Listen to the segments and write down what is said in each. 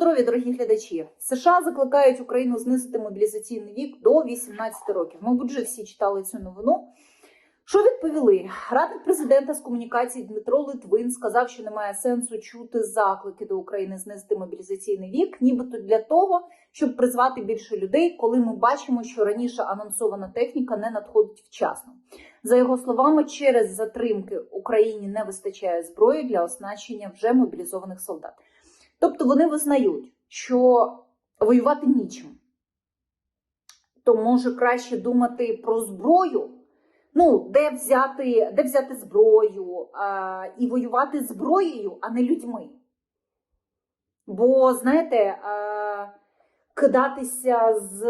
здоров'я, дорогі глядачі. США закликають Україну знизити мобілізаційний вік до 18 років. Мабуть, вже всі читали цю новину. Що відповіли? Радник президента з комунікації Дмитро Литвин сказав, що немає сенсу чути заклики до України знизити мобілізаційний вік, нібито для того, щоб призвати більше людей, коли ми бачимо, що раніше анонсована техніка не надходить вчасно. За його словами, через затримки Україні не вистачає зброї для оснащення вже мобілізованих солдат. Тобто вони визнають, що воювати нічим. То може краще думати про зброю. Ну, де взяти, де взяти зброю а, і воювати зброєю, а не людьми. Бо, знаєте, а, кидатися з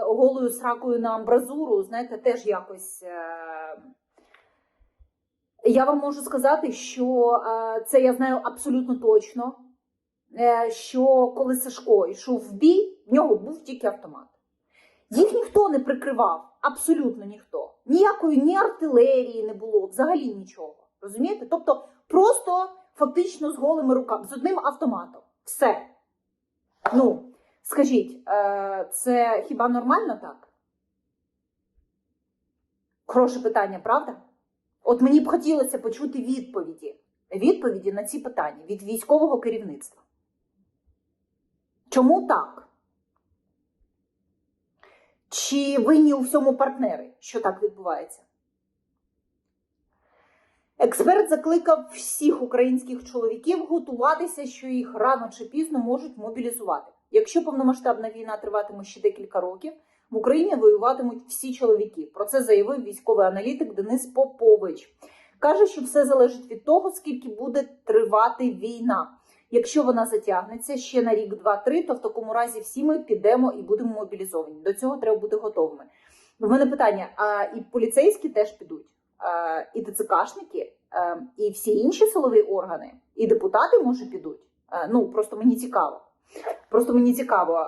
голою сракою на амбразуру, знаєте, теж якось. А, я вам можу сказати, що а, це я знаю абсолютно точно, е, що коли Сашко йшов в бій, в нього був тільки автомат. Їх ніхто не прикривав, абсолютно ніхто. Ніякої ні артилерії не було, взагалі нічого. Розумієте? Тобто просто фактично з голими руками, з одним автоматом. Все. Ну, скажіть, е, це хіба нормально так? Хороше питання, правда? От мені б хотілося почути відповіді. Відповіді на ці питання від військового керівництва. Чому так? Чи винні у всьому партнери, що так відбувається? Експерт закликав всіх українських чоловіків готуватися, що їх рано чи пізно можуть мобілізувати. Якщо повномасштабна війна триватиме ще декілька років, в Україні воюватимуть всі чоловіки. Про це заявив військовий аналітик Денис Попович. Каже, що все залежить від того, скільки буде тривати війна. Якщо вона затягнеться ще на рік, два-три, то в такому разі всі ми підемо і будемо мобілізовані. До цього треба бути готовими. У мене питання: а і поліцейські теж підуть, а, і ТЦКшники, а, і всі інші силові органи, і депутати може підуть. А, ну просто мені цікаво. Просто мені цікаво,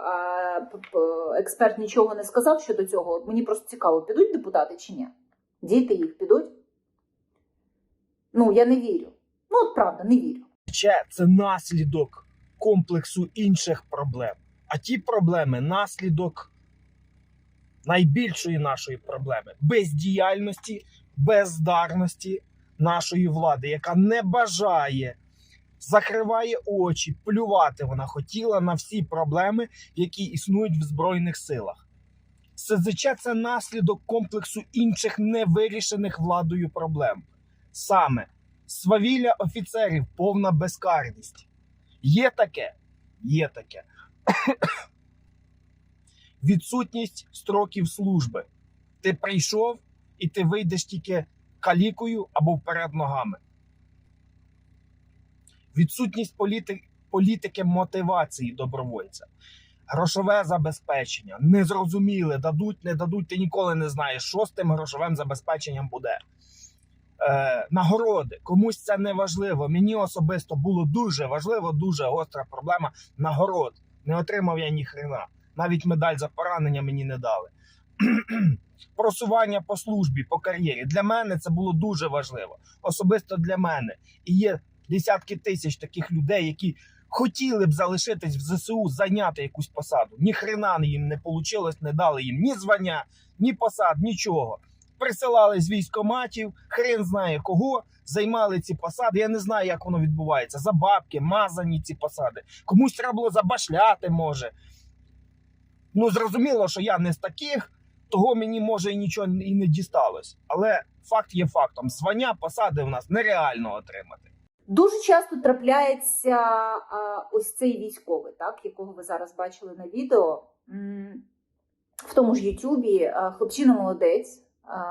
експерт нічого не сказав щодо цього. Мені просто цікаво, підуть депутати чи ні? Діти їх підуть? Ну, я не вірю. Ну, от правда, не вірю. Ще це наслідок комплексу інших проблем. А ті проблеми наслідок найбільшої нашої проблеми бездіяльності, бездарності нашої влади, яка не бажає, закриває очі, плювати вона хотіла на всі проблеми, які існують в Збройних силах. СЗЧ це наслідок комплексу інших невирішених владою проблем. Саме свавілля офіцерів, повна безкарність. Є таке? Є таке. Відсутність строків служби. Ти прийшов і ти вийдеш тільки калікою або вперед ногами. Відсутність політи... політики мотивації добровольця. Грошове забезпечення. Незрозуміле, дадуть, не дадуть, ти ніколи не знаєш, що з тим грошовим забезпеченням буде е, нагороди. Комусь це не важливо. Мені особисто було дуже важливо, дуже гостра проблема нагород. Не отримав я ні хрена. Навіть медаль за поранення мені не дали. Просування по службі, по кар'єрі. Для мене це було дуже важливо. Особисто для мене. І є десятки тисяч таких людей, які хотіли б залишитись в ЗСУ, зайняти якусь посаду. Ні хрена їм не вийшло, не дали їм ні звання, ні посад, нічого присилали з військоматів, хрен знає кого, займали ці посади. Я не знаю, як воно відбувається. За бабки, мазані ці посади. Комусь треба було забашляти, може. Ну, зрозуміло, що я не з таких, того мені може і нічого і не дісталось. Але факт є фактом: звання, посади в нас нереально отримати. Дуже часто трапляється а, ось цей військовий, так, якого ви зараз бачили на відео. В тому ж Ютубі хлопчина молодець,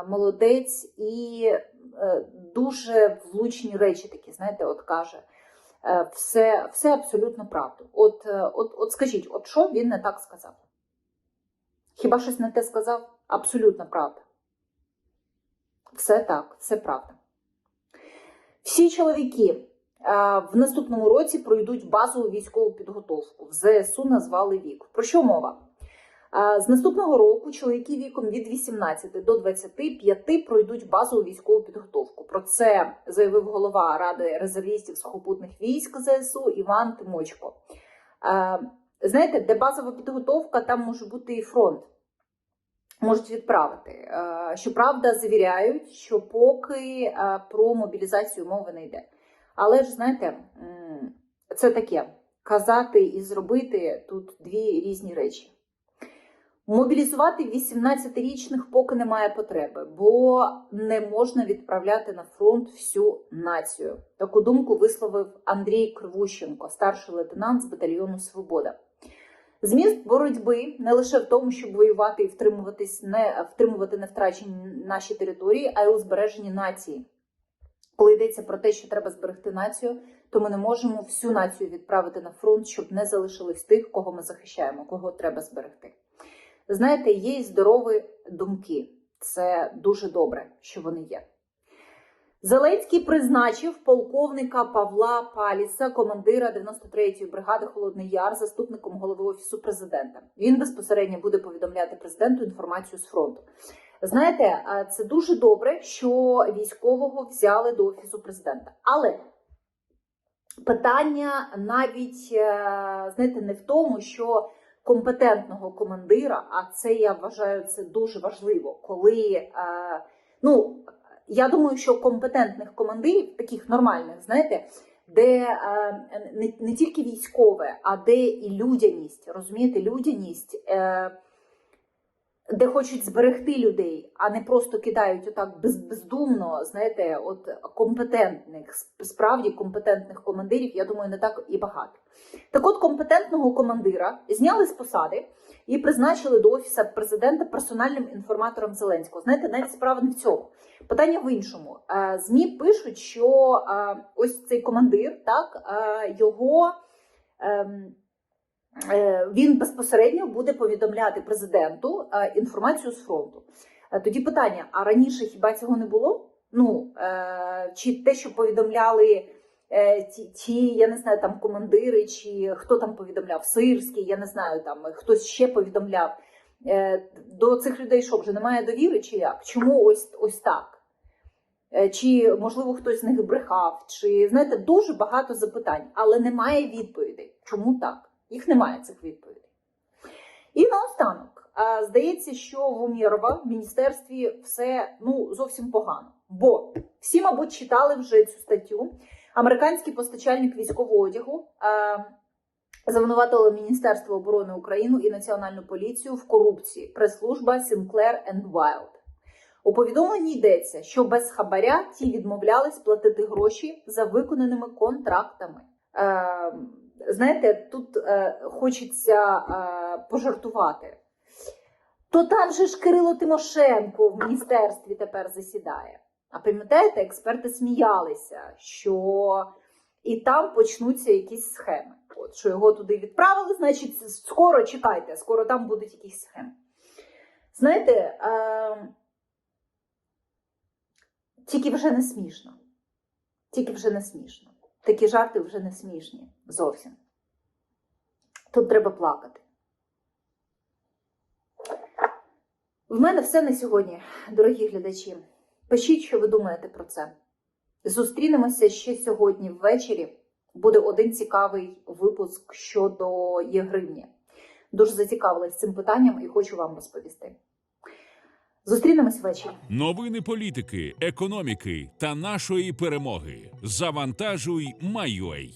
молодець і е, дуже влучні речі такі, знаєте, от каже. Е, Все, все абсолютно правду. От, е, от, от скажіть, от що він не так сказав? Хіба щось не те сказав? Абсолютно правда. Все так, все правда. Всі чоловіки е, в наступному році пройдуть базову військову підготовку. В ЗСУ назвали вік. Про що мова? З наступного року чоловіки віком від 18 до 25 пройдуть базову військову підготовку. Про це заявив голова Ради резервістів сухопутних військ ЗСУ Іван Тимочко. Знаєте, де базова підготовка, там може бути і фронт. Можуть відправити. Щоправда, завіряють, що поки про мобілізацію мови не йде. Але ж знаєте, це таке: казати і зробити тут дві різні речі. Мобілізувати 18-річних поки немає потреби, бо не можна відправляти на фронт всю націю. Таку думку висловив Андрій Кривущенко, старший лейтенант з батальйону Свобода. Зміст боротьби не лише в тому, щоб воювати і втримуватись не втримувати не втрачені наші території, а й у збереженні нації. Коли йдеться про те, що треба зберегти націю, то ми не можемо всю націю відправити на фронт, щоб не залишилось тих, кого ми захищаємо, кого треба зберегти. Знаєте, є й здорові думки. Це дуже добре, що вони є. Зеленський призначив полковника Павла Паліса, командира 93-ї бригади Холодний Яр, заступником голови офісу президента. Він безпосередньо буде повідомляти президенту інформацію з фронту. Знаєте, це дуже добре, що військового взяли до офісу президента. Але питання навіть е, знаєте, не в тому, що компетентного командира, а це я вважаю це дуже важливо, коли е, ну я думаю, що компетентних командирів, таких нормальних, знаєте, де е, не, тільки військове, а де і людяність, розумієте, людяність, е, де хочуть зберегти людей, а не просто кидають отак без, бездумно, знаєте, от компетентних, справді компетентних командирів, я думаю, не так і багато. Так от компетентного командира зняли з посади і призначили до офіса президента персональним інформатором Зеленського. Знаєте, навіть справа не в цьому. Питання в іншому. Е, ЗМІ пишуть, що е, ось цей командир, так е, його ем, він безпосередньо буде повідомляти президенту е, інформацію з фронту. Е, Тоді питання: а раніше хіба цього не було? Ну е, чи те, що повідомляли е, ті, ті, я не знаю, там командири, чи хто там повідомляв, Сирський, я не знаю, там хтось ще повідомляв. Е, До цих людей що вже немає довіри, чи як? Чому ось ось так? Е, Чи можливо хтось з них брехав? Чи знаєте, дуже багато запитань, але немає відповідей. Чому так? Їх немає цих відповідей. І наостанок, здається, що в Умєрова в міністерстві все ну зовсім погано. Бо всі, мабуть, читали вже цю статтю. Американський постачальник військового одягу звинуватило Міністерство оборони України і Національну поліцію в корупції. Прес-служба Sinclair and Wild. У повідомленні йдеться, що без хабаря ті відмовлялись платити гроші за виконаними контрактами. Знаєте, тут е, хочеться е, пожартувати. То там же ж Кирило Тимошенко в міністерстві тепер засідає. А пам'ятаєте, експерти сміялися, що і там почнуться якісь схеми. От що його туди відправили, значить, скоро чекайте, скоро там будуть якісь схеми. Знаєте, е, тільки вже не смішно. Тільки вже не смішно. Такі жарти вже не смішні зовсім. Тут треба плакати. В мене все на сьогодні, дорогі глядачі. Пишіть, що ви думаєте про це. Зустрінемося ще сьогодні ввечері. Буде один цікавий випуск щодо Єгривні. Дуже зацікавилась цим питанням і хочу вам розповісти. Зустрінемось ввечері. Новини політики, економіки та нашої перемоги. Завантажуй, Майой.